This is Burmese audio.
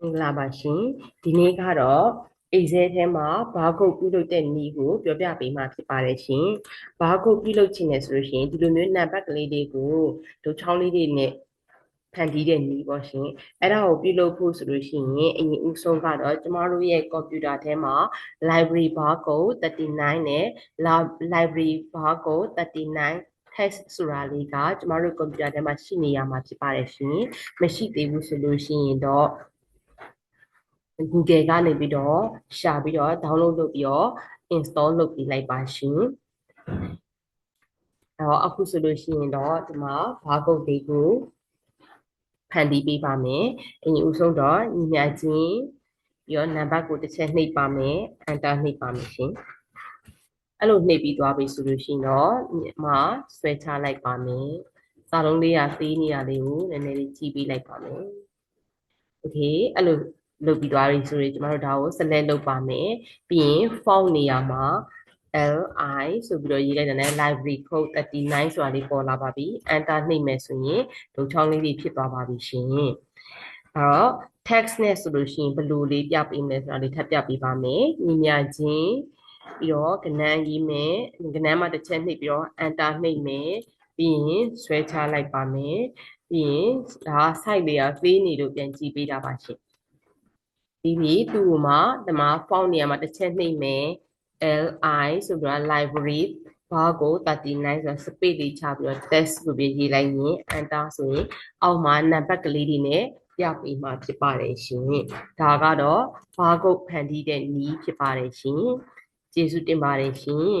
မင်္ဂလာပါရှင်ဒီနေ့ကတော့ Excel ထဲမှာ barcode ပြုလုပ်တဲ့နည်းကိုပြောပြပေးမှာဖြစ်ပါတယ်ရှင် barcode ပြုလုပ်ခြင်းနဲ့ဆိုလို့ရှိရင်ဒီလိုမျိုးနံပါတ်ကလေးတွေကိုဒုချောင်းလေးတွေနဲ့ဖန်တီးတဲ့နည်းပေါ့ရှင်အဲ့ဒါကိုပြုလုပ်ဖို့ဆိုလို့ရှိရင်အရင်ဦးဆုံးကတော့ကျမတို့ရဲ့ computer ထဲမှာ library barcode 39နဲ့ la- library barcode 39 text ဆိုတာလေးကကျမတို့ computer ထဲမှာရှိနေရမှာဖြစ်ပါတယ်ရှင်မရှိသေးဘူးဆိုလို့ရှိရင်တော့ Google ကနေပြီးတော့ရှာပြီးတော့ download လုပ်ပြီးတော့ install လုပ်ပြီးလိုက်ပါရှင်။အဲ့တော့အခုဆိုလို့ရှိရင်တော့ဒီမှာ barcode လေးကိုဖန်တီးပေးပါမယ်။အရင်ဦးဆုံးတော့ညီမချင်းပြီးတော့နံပါတ်ကိုတစ်ချက်နှိပ်ပါမယ်။ enter နှိပ်ပါမယ်ရှင်။အဲ့လိုနှိပ်ပြီးသွားပြီဆိုလို့ရှိရင်တော့ဒီမှာဆွဲချလိုက်ပါမယ်။စာလုံးလေးကသေးနေရလေးကိုနည်းနည်းလေးကြည့်ပေးလိုက်ပါမယ်။ Okay အဲ့လို လုပ်ပြီးသွားပြီဆိုရင်ကျမတို့ဒါကို select လုပ်ပါမယ်ပြီးရင် font နေရာမှာ li ဆိုပြီးတော့ရေးလိုက်တဲ့နဲ့ library code 39ဆိုတာလေးပေါ်လာပါပြီ enter နှိပ်မယ်ဆိုရင်ဒုချောင်းလေးတွေဖြစ်သွားပါပြီရှင်အဲ့တော့ text နဲ့ဆိုလို့ရှိရင်ဘယ်လိုလေးပြပေးမလဲဆိုတာလေးထပ်ပြပေးပါမယ်ညီမြချင်းပြီးတော့ကဏ္ဍရေးမယ်ကဏ္ဍမှာတစ်ချက်နှိပ်ပြီးတော့ enter နှိပ်မယ်ပြီးရင်ဆွဲချလိုက်ပါမယ်ပြီးရင်ဒါ site လေးကသေးနေလို့ပြန်ကြည့်ပေးတာပါရှင် ပြီးပြီသူ့မှာဒီမှာ font နေရာမှာတစ်ချက်နှိပ်မယ် li ဆိုပြီးတော့ library ဘာကို39ဆိုတော့ space လေးချပြီးတော့ test ဆိုပြီးရေးလိုက်ရင် enter ဆိုရင်အောက်မှာနံပါတ်ကလေးတွေနဲ့ပြပေးမှာဖြစ်ပါတယ်ရှင်ဒါကတော့ဘာကိုဖန်တီးတဲ့နည်းဖြစ်ပါတယ်ရှင်ကျေးဇူးတင်ပါတယ်ရှင်